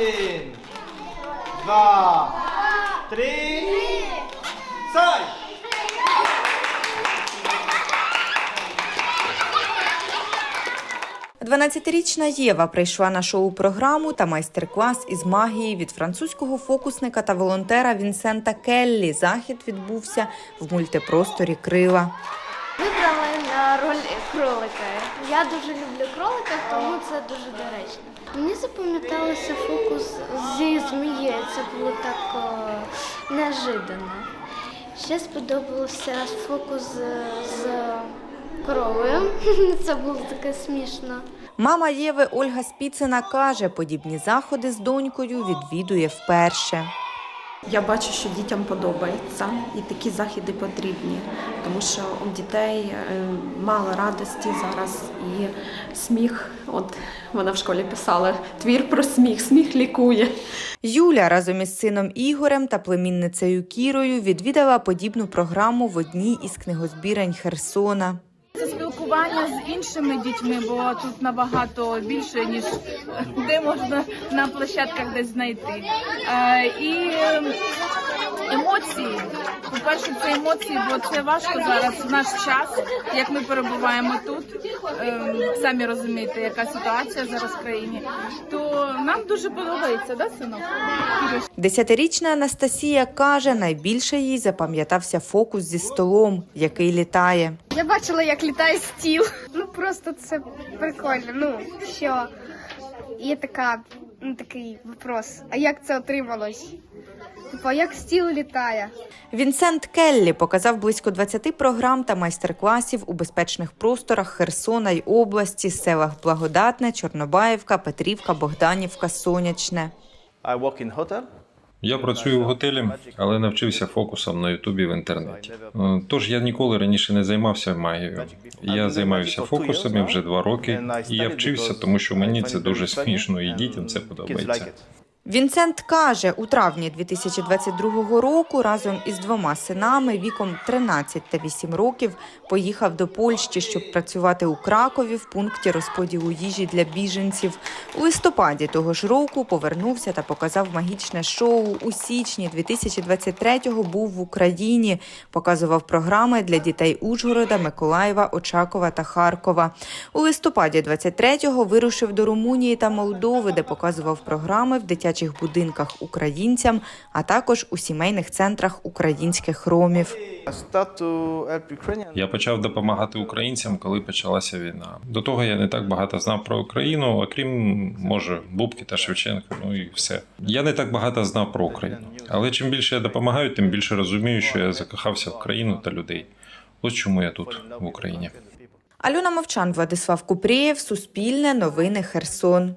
Один, два, три, сай! 12-річна Єва прийшла на шоу-програму та майстер-клас із магії від французького фокусника та волонтера Вінсента Келлі. Захід відбувся в мультипросторі Крила. Вибрали на роль кролика. Я дуже люблю кролика, тому це дуже доречно. Мені запам'яталося фокус зі змією. Це було так о, неожиданно. Ще сподобався фокус з, з коровою. Це було таке смішно. Мама Єви Ольга Спіцина каже, подібні заходи з донькою відвідує вперше. Я бачу, що дітям подобається, і такі заходи потрібні, тому що у дітей е, мало радості зараз і сміх. От вона в школі писала твір про сміх, сміх лікує. Юля разом із сином Ігорем та племінницею Кірою відвідала подібну програму в одній із книгозбірень Херсона. Спілкування з іншими дітьми, бо тут набагато більше ніж е, де можна на площадках десь знайти. Е, і е, емоції. По-перше, це емоції, бо це важко зараз в наш час, як ми перебуваємо тут. Е, самі розумієте, яка ситуація зараз в країні. То нам дуже подобається, да, синок? Десятирічна Анастасія каже, найбільше їй запам'ятався фокус зі столом, який літає. Я бачила, як літає стіл. Ну просто це прикольно. Ну що є така, ну такий вопрос. А як це отрималось? Типу, а як стіл літає? Вінсент Келлі показав близько 20 програм та майстер-класів у безпечних просторах Херсона й області, селах Благодатне, Чорнобаївка, Петрівка, Богданівка, Сонячне. I. Я працюю в готелі, але навчився фокусам на Ютубі в інтернеті. Е, Тож я ніколи раніше не займався магією. Я займаюся фокусами вже два роки, і я вчився, тому що мені це дуже смішно, і дітям це подобається. Вінсент каже, у травні 2022 року разом із двома синами віком 13 та 8 років поїхав до Польщі, щоб працювати у Кракові в пункті розподілу їжі для біженців. У листопаді того ж року повернувся та показав магічне шоу. У січні 2023-го був в Україні, показував програми для дітей Ужгорода, Миколаєва, Очакова та Харкова. У листопаді 23-го вирушив до Румунії та Молдови, де показував програми в дитячих будинках українцям, а також у сімейних центрах українських ромів. Я почав допомагати українцям, коли почалася війна. До того я не так багато знав про Україну, окрім може Бубки та Шевченка. Ну і все. Я не так багато знав про Україну. Але чим більше я допомагаю, тим більше розумію, що я закохався в країну та людей. Ось чому я тут в Україні. Альона Мовчан, Владислав Купрієв, Суспільне, Новини Херсон.